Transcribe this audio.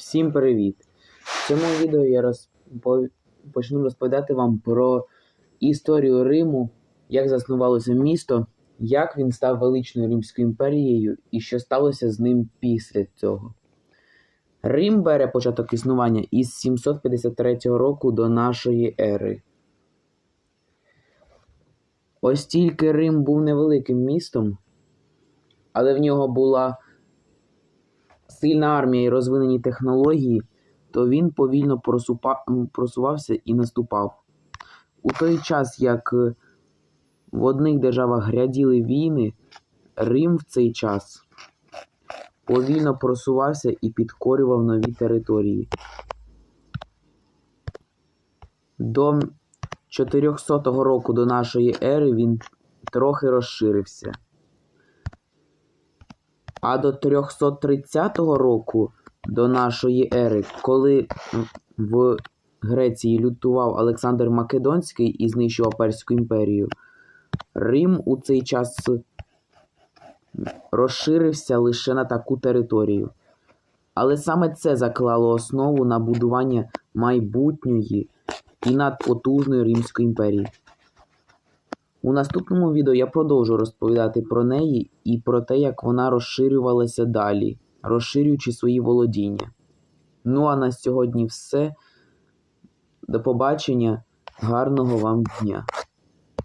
Всім привіт! В цьому відео я розпо... почну розповідати вам про історію Риму, як заснувалося місто, як він став величною Римською імперією і що сталося з ним після цього. Рим бере початок існування із 753 року до нашої ери. Ось тільки Рим був невеликим містом, але в нього була сильна армія і розвинені технології, то він повільно просувався і наступав. У той час, як е, в одних державах гряділи війни, Рим в цей час повільно просувався і підкорював нові території. До 400 року до нашої ери він трохи розширився. А до 330 року до нашої ери, коли в Греції лютував Олександр Македонський і знищував Перську імперію, Рим у цей час розширився лише на таку територію. Але саме це заклало основу на будування майбутньої і надпотужної Римської імперії. У наступному відео я продовжу розповідати про неї і про те, як вона розширювалася далі, розширюючи свої володіння. Ну а на сьогодні все. До побачення, гарного вам дня!